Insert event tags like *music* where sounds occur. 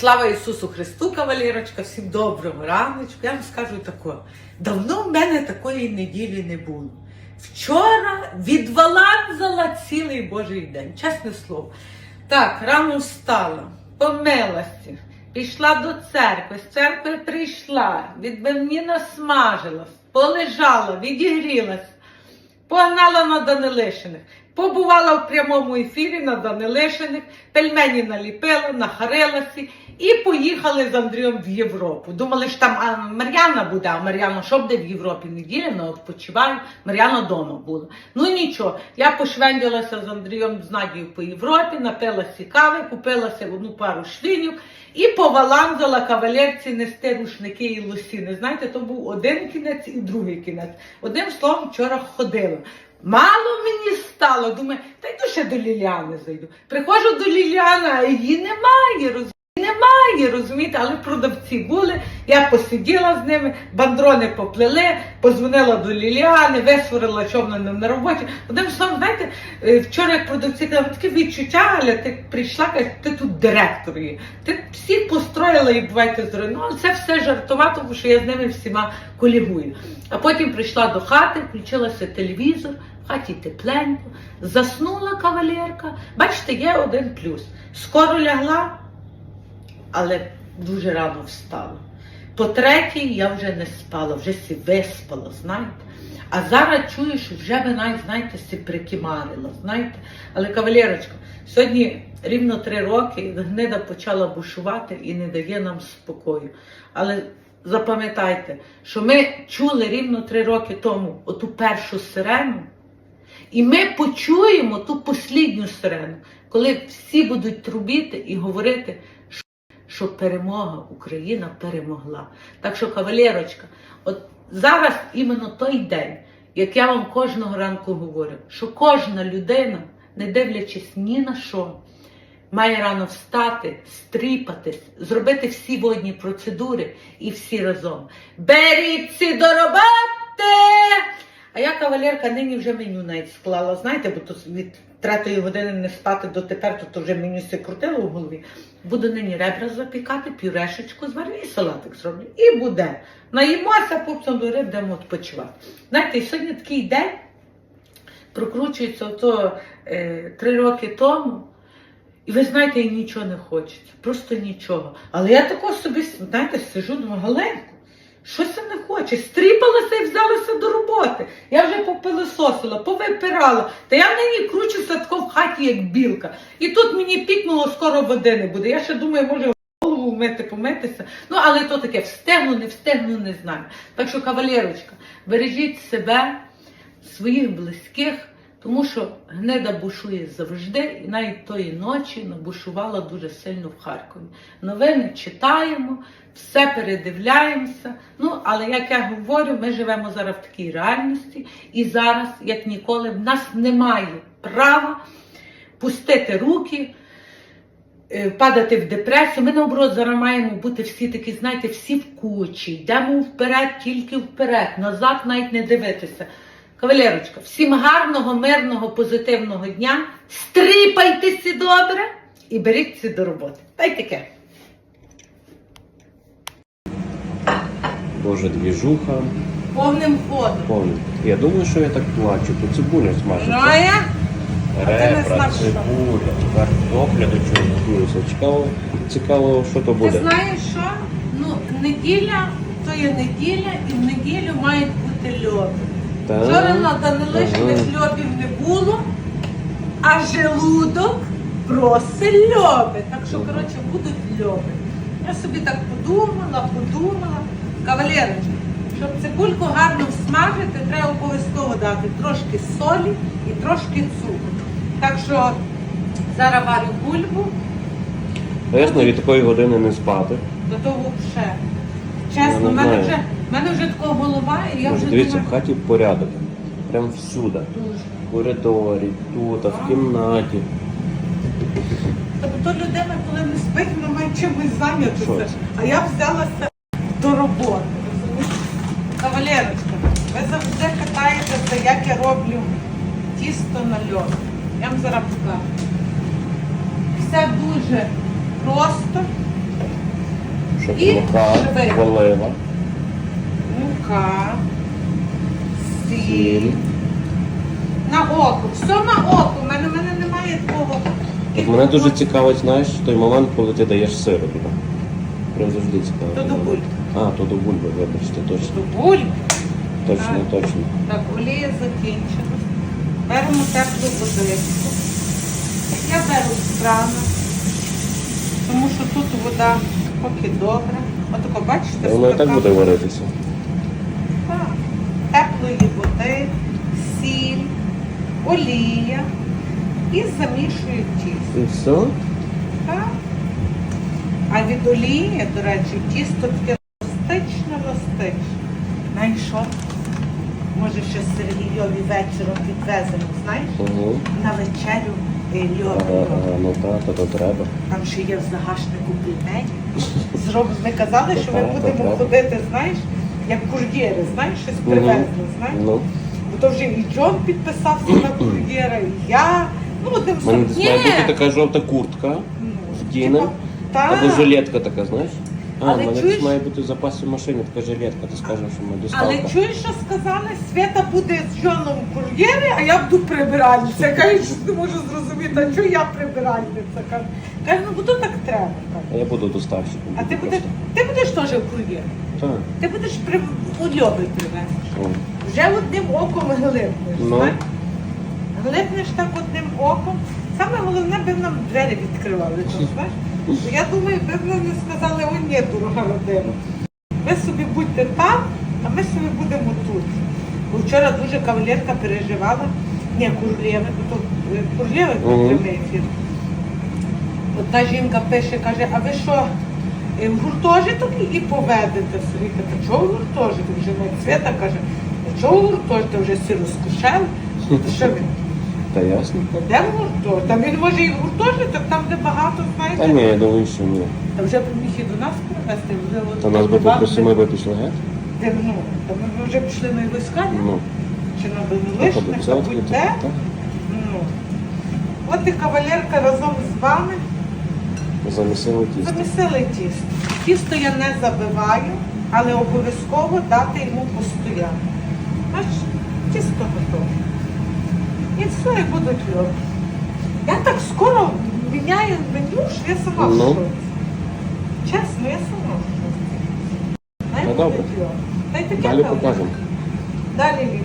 Слава Ісусу Христу, кавалерочка, всім доброго раночку. Я вам скажу таке. Давно в мене такої неділі не було. Вчора відваланзала цілий Божий день, чесне слово. Так, рано встала, помилася, пішла до церкви, з церкви прийшла, відбивні насмажилась, полежала, відігрілась. Погнала на Данилишиних. Побувала в прямому ефірі на Данилишиних, пельмені наліпила, нахарилася і поїхали з Андрієм в Європу. Думали, що там Мар'яна буде, а Мар'яна що буде в Європі? Неділя, вона відпочиває, Мар'яна вдома була. Ну нічого, я пошвенділася з Андрієм з Надією по Європі, напилася кави, купилася одну пару шлінів і поваланзала кавалерці нести рушники і лосіни. Знаєте, то був один кінець і другий кінець. Одним словом, вчора ходила. Мало мені стало, думаю, та йду ще до Ліліани зайду. Приходжу до Ліліани, а її немає. Немає, розумієте, але продавці були, я посиділа з ними, бандрони поплели, позвонила до Ліліани, висварила, що вона на роботі. Одним словом, знаєте, е, вчора як продавці казали, таке відчуття, але ти прийшла, каже, ти тут директор є. Ти всіх построїла і бувайте здорові. Ну, це все жартова, тому що я з ними всіма колігую. А потім прийшла до хати, включилася телевізор, в хаті тепленько, заснула кавалерка. Бачите, є один плюс. Скоро лягла, але дуже рано встала. По третій я вже не спала, вже сі виспала, знаєте. А зараз чую, що вже навіть, знаєте, сі прикимарила, знаєте. Але кавалерочка, сьогодні рівно три роки гнида почала бушувати і не дає нам спокою. Але запам'ятайте, що ми чули рівно три роки тому оту першу сирену, і ми почуємо ту послідню сирену, коли всі будуть трубіти і говорити, що перемога Україна перемогла. Так що, кавалерочка, от зараз іменно той день, як я вам кожного ранку говорю, що кожна людина, не дивлячись ні на що, має рано встати, стріпатись, зробити всі водні процедури і всі разом. Беріться до роботи! А я кавалерка нині вже меню навіть склала, знаєте, бо то від третьої години не спати до тепер, то, то вже меню все крутило в голові. Буду нині ребра запікати, пюрешечку зварю і салатик зроблю. І буде. Наїмося, пупцем до риб, будемо відпочивати. Знаєте, сьогодні такий день прокручується ото е, три роки тому. І ви знаєте, і нічого не хочеться, просто нічого. Але я тако собі, знаєте, сижу, думаю, Галенко, щось не хоче. Стріпалася і взялася до роботи. Я вже попилисосила, повипирала. Та я нині кручуся тако в хаті, як білка. І тут мені пікнуло, скоро води не буде. Я ще думаю, може голову вмити, помитися. Ну, але то таке, встигну, не встигну, не знаю. Так що, кавалерочка, бережіть себе, своїх близьких. Тому що гнида бушує завжди, і навіть тої ночі набушувала дуже сильно в Харкові. Новини читаємо, все передивляємося. Ну, але як я говорю, ми живемо зараз в такій реальності, і зараз, як ніколи, в нас немає права пустити руки. е, Падати в депресію. Ми наоборот зараз маємо бути всі такі, знаєте, всі в кучі. Йдемо вперед, тільки вперед, назад навіть не дивитися. Кавалерочка, всім гарного, мирного, позитивного дня. Стріпайтеся добре і беріться до роботи. Та й таке. Боже, двіжуха. Повним ходом. Повний. Я думаю, що я так плачу, то цибуля смажиться. Ну, я? не Ребра, цибуля, картопля до чого готується. Цікаво, цікаво, що то Ти буде. знаєш що? Ну, неділя то є неділя, і в неділю мають бути льоби. Та? Вчора на Данилишиних Ага. льобів не було, а желудок просить льоби. Так що, коротше, будуть льоби. Я собі так подумала, подумала. Кавалерочка, щоб цибульку гарно всмажити, треба обов'язково дати трошки солі і трошки цукру. Так що зараз варю бульбу, Ясно, від такої години не спати. до того взагалі. Чесно, в мене вже, в мене вже така голова, і я вже дивіться, в думаю, хаті порядок. Прям всюди. дуже. В коридорі, тут, в кімнаті. Тобто людина, коли не спить, вона має чимось Що зайнятися. А я взялася до роботи. Кавалерочка, ви завжди питаєтеся, як я роблю тісто на льод. Я вам зараз покажу. Все дуже просто. Що І мука, швидко. олива, Мука, сіль. На око. Все на око. У мене, мене немає такого. От мене дуже цікавить, знаєш, той момент, коли ти даєш сиру туди. Прям завжди цікаво. То до бульби. А, то до бульби, вибачте, точно. Буль. Точно, Так. точно. Так, олія закінчилась. Беремо теплу водичку. Я беру з крана, тому що тут вода поки добра. Отако, бачите, Воно і так буде варитися. Так. Сіль, олія і замішую тісто. І все? Так. А від олії, до речі, тісто таке ластичне, ластичне. Знаєш що? Може, ще Сергійові вечором відвеземо, знаєш? Угу. На вечерю е, Ага, ага, ну так, то, то треба. Там ще є в загашнику пельмені. *laughs* Зроб... Ми казали, що ми будемо ходити, знаєш, як кур'єри, знаєш, щось Мгм. привезли, знаєш? Ну, Бо то вже і Джон підписався на кур'єра, і я. Ну, одним в мене словом, десь має бути ні. така жовта куртка, Ну, вдіне, типа, так. або жилетка така, знаєш? А, Але в мене чуєш- має бути в запасі в машині така жилетка, ти скажеш, що ми Але чуєш, що сказали? Свята буде з Джоном кур'єри, а я буду прибиральниця. Кажуть, що не можу зрозуміти, а чого я прибиральниця? Кажу, Кажу, ну то так треба. кажу. А я буду доставщиком. А ти будеш, ти будеш теж кур'єр. просто. Ти будеш при ульоби привезти. О. Вже одним оком глибнеш. Ну. знаєш? Глибнеш так одним оком. Саме головне, би нам двері відкривали. *laughs* знаєш? Я думаю, би нам не сказали, о ні, дорога родина. Ви собі будьте там, а ми собі будемо тут. Бо вчора дуже кавалерка переживала. Ні, курлєви, бо то е, курлєви прямий ефір. Одна жінка пише, каже, а ви що, е, в гуртожиток і поведете собі? Та чого в гуртожиток? Вже не Свята каже, а чого в гуртожиток вже всі розкушали? *laughs* Та що він? Та ясно. Де в гуртожиток? Там він може і в гуртожиток, там де багато, знаєте. Та ні, я думаю, що ні. Та вже міг і до нас привезти, вже от Та нас би вам попросили, ми би пішли геть. де, ну, та ми вже пішли на його іскання, Ну, чи на Данилишних, ходить, та будь де. Ну. От і кавалерка разом з вами Замісили тісто. замісили тісто. Тісто я не забиваю, але обов'язково дати йому постояти. Бачиш, тісто готове. Все, і буду льоди. Я так скоро міняю меню, що я сама в Ну. шоці. Чесно, я сама в шоці. Най Ну, будуть добре. льоди. Та й таке Далі кавалерка. покажемо. Далі Вік.